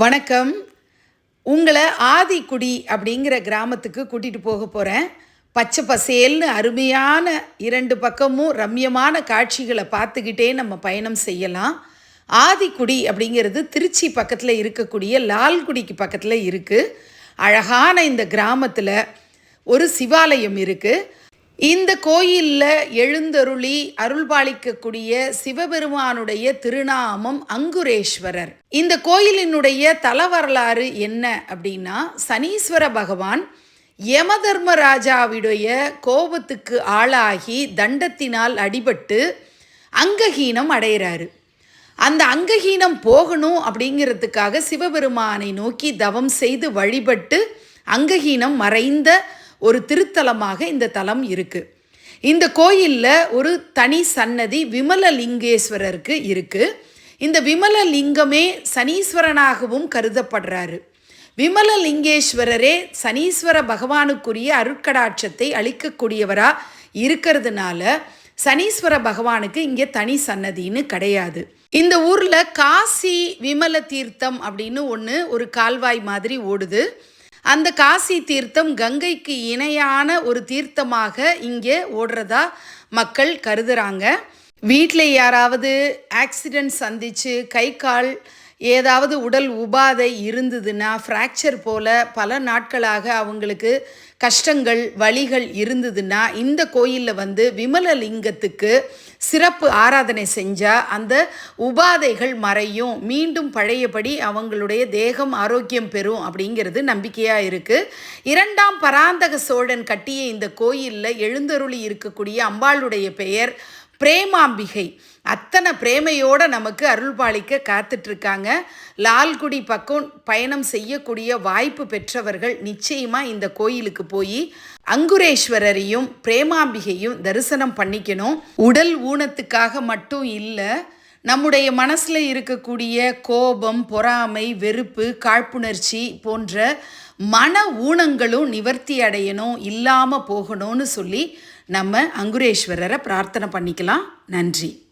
வணக்கம். உங்களை ஆதிக்குடி அப்படிங்கிற கிராமத்துக்கு கூட்டிகிட்டு போக போகிறேன் பச்சை பசேல்னு அருமையான இரண்டு பக்கமும் ரம்யமான காட்சிகளை பார்த்துக்கிட்டே நம்ம பயணம் செய்யலாம். ஆதிக்குடி அப்படிங்கிறது திருச்சி பக்கத்தில் இருக்கக்கூடிய லால்குடிக்கு பக்கத்தில் இருக்குது அழகான இந்த கிராமத்தில் ஒரு சிவாலயம் இருக்குது இந்த கோயிலில் எழுந்தருளி அருள்பாலிக்கக்கூடிய சிவபெருமானுடைய திருநாமம் அங்குரேஸ்வரர். இந்த கோயிலினுடைய தல வரலாறு என்ன அப்படின்னா சனீஸ்வர பகவான் யமதர்மராஜாவுடைய கோபத்துக்கு ஆளாகி தண்டத்தினால் அடிபட்டு அங்கஹீனம் அடைகிறாரு. அந்த அங்கஹீனம் போகணும் அப்படிங்கிறதுக்காக சிவபெருமானை நோக்கி தவம் செய்து வழிபட்டு அங்கஹீனம் மறைந்த ஒரு திருத்தலமாக இந்த தலம் இருக்குது இந்த கோயிலில் ஒரு தனி சன்னதி விமலலிங்கேஸ்வரருக்கு இருக்குது இந்த விமலலிங்கமே சனீஸ்வரனாகவும் கருதப்படுறாரு. விமலலிங்கேஸ்வரரே சனீஸ்வர பகவானுக்குரிய அருட்கடாட்சத்தை அளிக்கக்கூடியவராக இருக்கிறதுனால சனீஸ்வர பகவானுக்கு இங்கே தனி சன்னதின்னு கிடையாது. இந்த ஊரில் காசி விமல தீர்த்தம் அப்படின்னு ஒன்று ஒரு கால்வாய் மாதிரி ஓடுது. அந்த காசி தீர்த்தம் கங்கைக்கு இணையான ஒரு தீர்த்தமாக இங்கே ஓடுறதா மக்கள் கருதுறாங்க. வீட்டில் யாராவது ஆக்சிடெண்ட் சந்தித்து கை கால் ஏதாவது உடல் உபாதை இருந்ததுன்னா ஃப்ராக்சர் போல் பல நாட்களாக அவங்களுக்கு கஷ்டங்கள் வலிகள் இருந்ததுன்னா இந்த கோயிலில் வந்து விமலலிங்கத்துக்கு சிறப்பு ஆராதனை செஞ்சால் அந்த உபாதைகள் மறையும். மீண்டும் பழையபடி அவங்களுடைய தேகம் ஆரோக்கியம் பெறும் அப்படிங்கிறது நம்பிக்கையாக இருக்குது இரண்டாம் பராந்தக சோழன் கட்டிய இந்த கோயிலில் எழுந்தருளி இருக்கக்கூடிய அம்பாளுடைய பெயர் பிரேமாம்பிகை. அத்தனை பிரேமையோடு நமக்கு அருள்பாலிக்க காத்துட்ருக்காங்க. லால்குடி பக்கம் பயணம் செய்யக்கூடிய வாய்ப்பு பெற்றவர்கள் நிச்சயமாக இந்த கோயிலுக்கு போய் அங்குரேஸ்வரரையும் பிரேமாம்பிகையும் தரிசனம் பண்ணிக்கணும். உடல் ஊனத்துக்காக மட்டும் இல்லை நம்முடைய மனசில் இருக்கக்கூடிய கோபம் பொறாமை வெறுப்பு காழ்ப்புணர்ச்சி போன்ற மன ஊனங்களும் நிவர்த்தி அடையணும் இல்லாமல் போகணும்னு சொல்லி நம்ம அங்குரேஸ்வரரை பிரார்த்தனை பண்ணிக்கலாம். நன்றி.